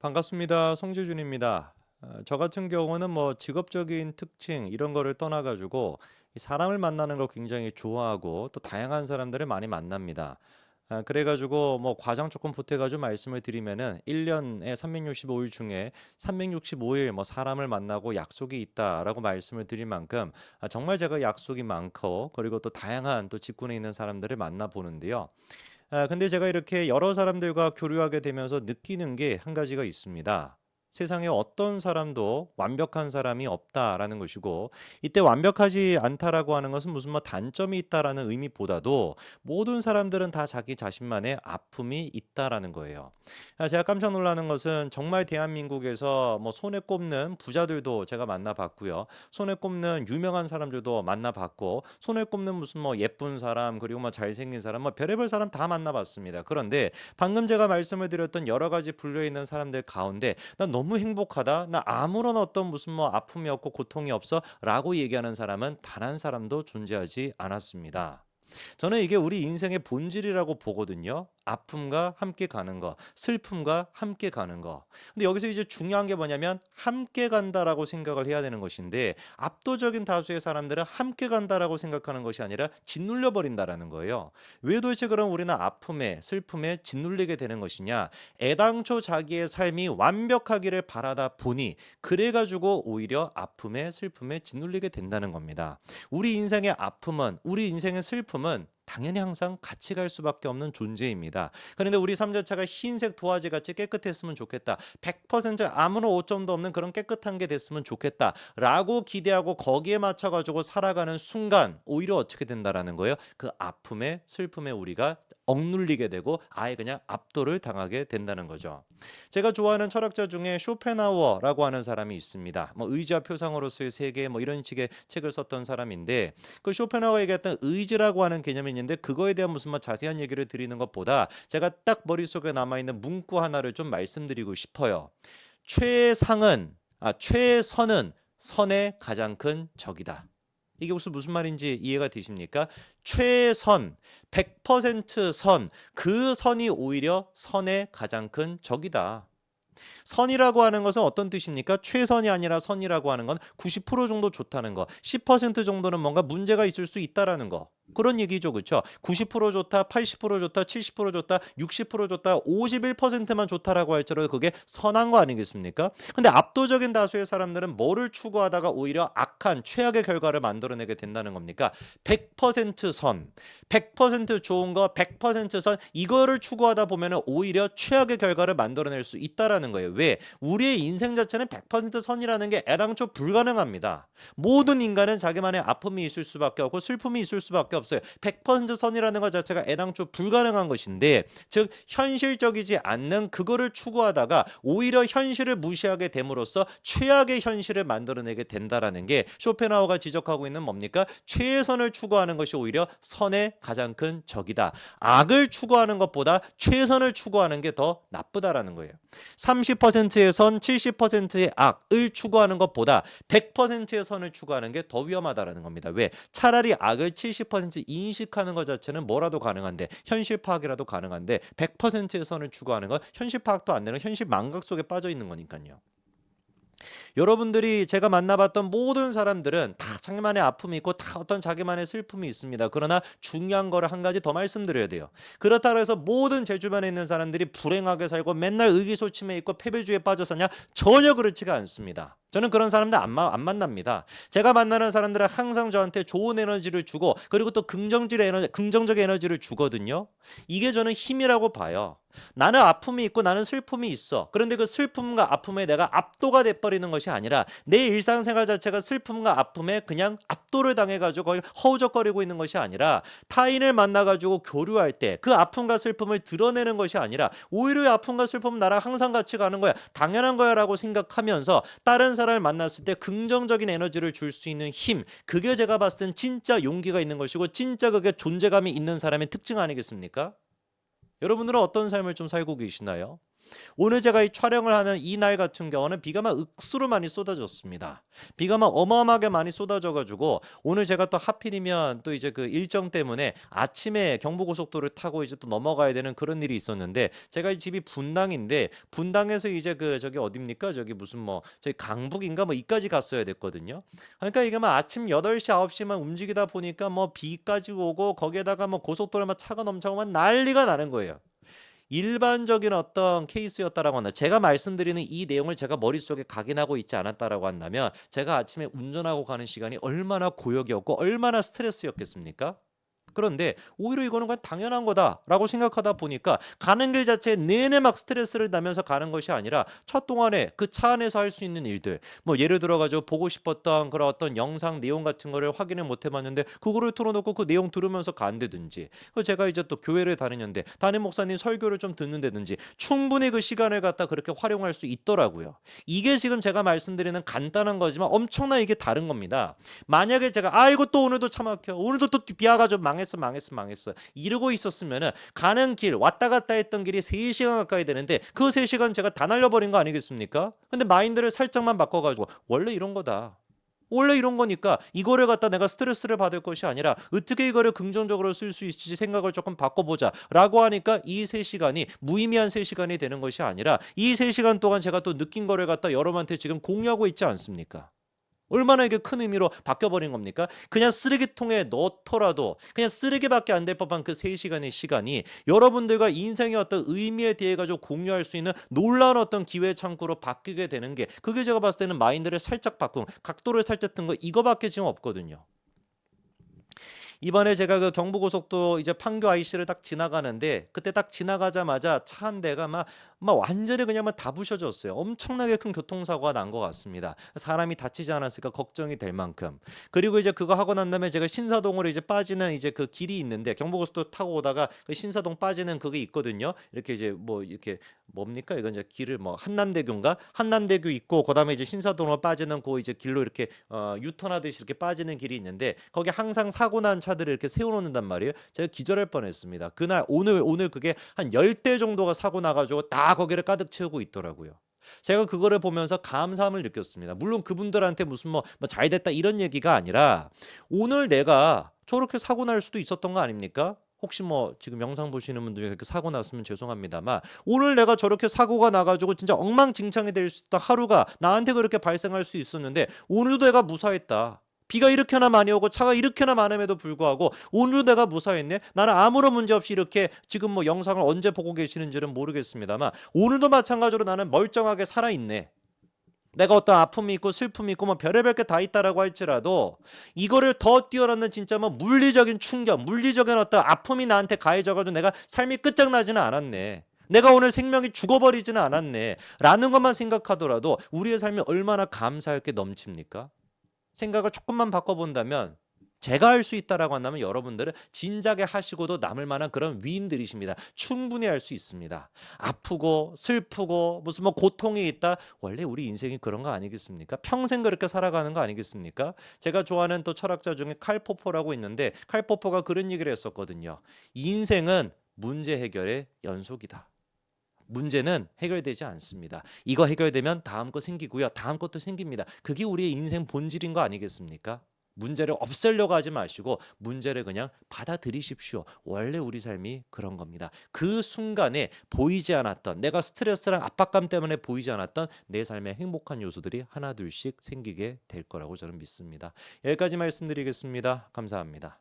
반갑습니다. 송재준입니다. 어, 저 같은 경우는 뭐 직업적인 특징 이런 거를 떠나 가지고 이 사람을 만나는 걸 굉장히 좋아하고 또 다양한 사람들을 많이 만납니다. 아, 그래 가지고 뭐 과장 조금 보태 가지고 말씀을 드리면은 1년에 365일 중에 365일 뭐 사람을 만나고 약속이 있다라고 말씀을 드릴 만큼 아, 정말 제가 약속이 많고 그리고 또 다양한 또 직군에 있는 사람들을 만나 보는데요. 아, 근데 제가 이렇게 여러 사람들과 교류하게 되면서 느끼는 게 한 가지가 있습니다. 세상에 어떤 사람도 완벽한 사람이 없다라는 것이고 이때 완벽하지 않다라고 하는 것은 무슨 뭐 단점이 있다라는 의미보다도 모든 사람들은 다 자기 자신만의 아픔이 있다라는 거예요. 아, 제가 깜짝 놀라는 것은 정말 대한민국에서 뭐 손에 꼽는 부자들도 제가 만나봤고요. 손에 꼽는 유명한 사람들도 만나봤고 손에 꼽는 무슨 뭐 예쁜 사람 그리고 뭐 잘생긴 사람 뭐 별의별 사람 다 만나봤습니다. 그런데 방금 제가 말씀을 드렸던 여러 가지 분류에 있는 사람들 가운데 난 너무 행복하다. 나 아무런 어떤 무슨 뭐 아픔이 없고 고통이 없어라고 얘기하는 사람은 단 한 사람도 존재하지 않았습니다. 저는 이게 우리 인생의 본질이라고 보거든요. 아픔과 함께 가는 거, 슬픔과 함께 가는 거. 근데 여기서 이제 중요한 게 뭐냐면 함께 간다라고 생각을 해야 되는 것인데 압도적인 다수의 사람들은 함께 간다라고 생각하는 것이 아니라 짓눌려 버린다라는 거예요. 왜 도대체 그럼 우리는 아픔에 슬픔에 짓눌리게 되는 것이냐? 애당초 자기의 삶이 완벽하기를 바라다 보니 그래 가지고 오히려 아픔에 슬픔에 짓눌리게 된다는 겁니다. 우리 인생의 아픔은 우리 인생의 슬픔은 당연히 항상 같이 갈 수밖에 없는 존재입니다. 그런데 우리 삶 자체가 흰색 도화지 같이 깨끗했으면 좋겠다. 100% 아무런 오점도 없는 그런 깨끗한 게 됐으면 좋겠다. 라고 기대하고 거기에 맞춰 가지고 살아가는 순간 오히려 어떻게 된다라는 거예요? 그 아픔에 슬픔에 우리가 억눌리게 되고 아예 그냥 압도를 당하게 된다는 거죠. 제가 좋아하는 철학자 중에 쇼펜하우어라고 하는 사람이 있습니다. 뭐 의지와 표상으로서의 세계 뭐 이런 식의 책을 썼던 사람인데 그 쇼펜하우어 얘기했던 의지라고 하는 개념이 있는데 그거에 대한 무슨 뭐 자세한 얘기를 드리는 것보다 제가 딱 머릿속에 남아 있는 문구 하나를 좀 말씀드리고 싶어요. 최상은 아 최선은 선의 가장 큰 적이다. 이게 무슨 무슨 말인지 이해가 되십니까? 최선, 100% 선, 그 선이 오히려 선의 가장 큰 적이다. 선이라고 하는 것은 어떤 뜻입니까? 최선이 아니라 선이라고 하는 건 90% 정도 좋다는 거, 10% 정도는 뭔가 문제가 있을 수 있다라는 거. 그런 얘기죠. 그렇죠? 90% 좋다, 80% 좋다, 70% 좋다, 60% 좋다, 51%만 좋다라고 할지라도 그게 선한 거 아니겠습니까? 근데 압도적인 다수의 사람들은 뭐를 추구하다가 오히려 악한 최악의 결과를 만들어내게 된다는 겁니까? 100% 선, 100% 좋은 거, 100%선 이거를 추구하다 보면은 오히려 최악의 결과를 만들어낼 수 있다라는 거예요. 왜? 우리의 인생 자체는 100% 선이라는 게 애당초 불가능합니다. 모든 인간은 자기만의 아픔이 있을 수밖에 없고 슬픔이 있을 수밖에 없어요. 100% 선이라는 것 자체가 애당초 불가능한 것인데 즉 현실적이지 않는 그거를 추구하다가 오히려 현실을 무시하게 됨으로써 최악의 현실을 만들어내게 된다라는 게 쇼펜하우가 지적하고 있는 뭡니까? 최선을 추구하는 것이 오히려 선의 가장 큰 적이다. 악을 추구하는 것보다 최선을 추구하는 게 더 나쁘다라는 거예요. 30%의 선, 70%의 악을 추구하는 것보다 100%의 선을 추구하는 게 더 위험하다라는 겁니다. 왜? 차라리 악을 70% 인식하는 것 자체는 뭐라도 가능한데 현실 파악이라도 가능한데 100%의 선을 추구하는 건 현실 파악도 안 되는 현실 망각 속에 빠져 있는 거니까요. 여러분들이 제가 만나봤던 모든 사람들은 다 자기만의 아픔이 있고 다 어떤 자기만의 슬픔이 있습니다. 그러나 중요한 거를 한 가지 더 말씀드려야 돼요. 그렇다고 해서 모든 제 주변에 있는 사람들이 불행하게 살고 맨날 의기소침해 있고 패배주의에 빠져 사냐? 전혀 그렇지가 않습니다. 저는 그런 사람들 안, 마, 안 만납니다. 제가 만나는 사람들은 항상 저한테 좋은 에너지를 주고 그리고 또 긍정적 에너지, 긍정적 에너지를 주거든요. 이게 저는 힘이라고 봐요. 나는 아픔이 있고 나는 슬픔이 있어. 그런데 그 슬픔과 아픔에 내가 압도가 돼버리는 것이 아니라 내 일상생활 자체가 슬픔과 아픔에 그냥 압도를 당해가지고 거의 허우적거리고 있는 것이 아니라 타인을 만나가지고 교류할 때 그 아픔과 슬픔을 드러내는 것이 아니라 오히려 아픔과 슬픔은 나랑 항상 같이 가는 거야. 당연한 거야라고 생각하면서 다른 사람을 만났을 때 긍정적인 에너지를 줄 수 있는 힘. 그게 제가 봤을 땐 진짜 용기가 있는 것이고 진짜 그게 존재감이 있는 사람의 특징 아니겠습니까? 여러분들은 어떤 삶을 좀 살고 계시나요? 오늘 제가 이 촬영을 하는 이 날 같은 경우는 비가 막 억수로 많이 쏟아졌습니다. 비가 막 어마어마하게 많이 쏟아져 가지고 오늘 제가 또 하필이면 또 이제 그 일정 때문에 아침에 경부고속도로를 타고 이제 또 넘어가야 되는 그런 일이 있었는데 제가 이 집이 분당인데 분당에서 이제 그 저기 어딥니까? 저기 무슨 뭐 저기 강북인가 뭐 이까지 갔어야 됐거든요. 그러니까 이게 막 아침 8시 9시만 움직이다 보니까 뭐 비까지 오고 거기에다가 뭐 고속도로에 막 차가 넘쳐고 막 난리가 나는 거예요. 일반적인 어떤 케이스였다라고 한다. 제가 말씀드리는 이 내용을 제가 머릿속에 각인하고 있지 않았다라고 한다면 제가 아침에 운전하고 가는 시간이 얼마나 고역이었고 얼마나 스트레스였겠습니까? 그런데 오히려 이거는 그냥 당연한 거다라고 생각하다 보니까 가는 길 자체에 내내 막 스트레스를 나면서 가는 것이 아니라 차 동안에 그 차 안에서 할 수 있는 일들 뭐 예를 들어 가지고 보고 싶었던 그런 어떤 영상 내용 같은 거를 확인을 못 해봤는데 그거를 틀어놓고 그 내용 들으면서 간다든지 그 제가 이제 또 교회를 다니는데 담임 목사님 설교를 좀 듣는다든지 충분히 그 시간을 갖다 그렇게 활용할 수 있더라고요. 이게 지금 제가 말씀드리는 간단한 거지만 엄청나 이게 다른 겁니다. 만약에 제가 아이고 또 오늘도 차 막혀 오늘도 또비 와가지고 망했어 망했어 망했어 이러고 있었으면은 가는 길 왔다 갔다 했던 길이 3시간 가까이 되는데 그 3시간 제가 다 날려버린 거 아니겠습니까? 근데 마인드를 살짝만 바꿔가지고 원래 이런 거다. 원래 이런 거니까 이거를 갖다 내가 스트레스를 받을 것이 아니라 어떻게 이거를 긍정적으로 쓸 수 있을지 생각을 조금 바꿔보자 라고 하니까 이 3시간이 무의미한 3시간이 되는 것이 아니라 이 3시간 동안 제가 또 느낀 거를 갖다 여러분한테 지금 공유하고 있지 않습니까? 얼마나 이게 큰 의미로 바뀌어버린 겁니까? 그냥 쓰레기통에 넣더라도 그냥 쓰레기밖에 안 될 법한 그 3시간의 시간이 여러분들과 인생의 어떤 의미에 대해 가지고 공유할 수 있는 놀라운 어떤 기회 창구로 바뀌게 되는 게 그게 제가 봤을 때는 마인드를 살짝 바꾼 각도를 살짝 든거 이거밖에 지금 없거든요. 이번에 제가 그 경부고속도 이제 판교 IC를 딱 지나가는데 그때 딱 지나가자마자 차 한 대가 막, 막 완전히 그냥 막 다 부셔졌어요. 엄청나게 큰 교통사고가 난 것 같습니다. 사람이 다치지 않았을까 걱정이 될 만큼. 그리고 이제 그거 하고 난 다음에 제가 신사동으로 이제 빠지는 이제 그 길이 있는데 경부고속도 타고 오다가 그 신사동 빠지는 그게 있거든요. 이렇게 이제 뭐 이렇게 뭡니까? 이건 이제 길을 뭐 한남대교인가? 한남대교 있고 그다음에 이제 신사동으로 빠지는 그 이제 길로 이렇게 어, 유턴하듯이 이렇게 빠지는 길이 있는데 거기 항상 사고 난 차들을 이렇게 세워놓는단 말이에요. 제가 기절할 뻔했습니다. 그날 오늘 오늘 그게 한 10대 정도가 사고 나가지고 다 거기를 가득 채우고 있더라고요. 제가 그거를 보면서 감사함을 느꼈습니다. 물론 그분들한테 무슨 뭐 잘 됐다 이런 얘기가 아니라 오늘 내가 저렇게 사고 날 수도 있었던 거 아닙니까? 혹시 뭐 지금 영상 보시는 분들 중에 그렇게 사고 났으면 죄송합니다만 오늘 내가 저렇게 사고가 나가지고 진짜 엉망진창이 될 수 있다 하루가 나한테 그렇게 발생할 수 있었는데 오늘도 내가 무사했다. 비가 이렇게나 많이 오고 차가 이렇게나 많음에도 불구하고 오늘도 내가 무사했네. 나는 아무런 문제 없이 이렇게 지금 뭐 영상을 언제 보고 계시는지는 모르겠습니다만 오늘도 마찬가지로 나는 멀쩡하게 살아 있네. 내가 어떤 아픔이 있고 슬픔이 있고 뭐 별의별 게 다 있다라고 할지라도 이거를 더 뛰어넘는 진짜 뭐 물리적인 충격, 물리적인 어떤 아픔이 나한테 가해져가지고 내가 삶이 끝장나지는 않았네. 내가 오늘 생명이 죽어버리지는 않았네. 라는 것만 생각하더라도 우리의 삶이 얼마나 감사할 게 넘칩니까? 생각을 조금만 바꿔본다면 제가 할 수 있다라고 한다면 여러분들은 진작에 하시고도 남을 만한 그런 위인들이십니다. 충분히 할 수 있습니다. 아프고 슬프고 무슨 뭐 고통이 있다. 원래 우리 인생이 그런 거 아니겠습니까? 평생 그렇게 살아가는 거 아니겠습니까? 제가 좋아하는 또 철학자 중에 칼포포라고 있는데 칼포포가 그런 얘기를 했었거든요. 인생은 문제 해결의 연속이다. 문제는 해결되지 않습니다. 이거 해결되면 다음 거 생기고요. 다음 것도 생깁니다. 그게 우리의 인생 본질인 거 아니겠습니까? 문제를 없애려고 하지 마시고 문제를 그냥 받아들이십시오. 원래 우리 삶이 그런 겁니다. 그 순간에 보이지 않았던 내가 스트레스랑 압박감 때문에 보이지 않았던 내 삶의 행복한 요소들이 하나둘씩 생기게 될 거라고 저는 믿습니다. 여기까지 말씀드리겠습니다. 감사합니다.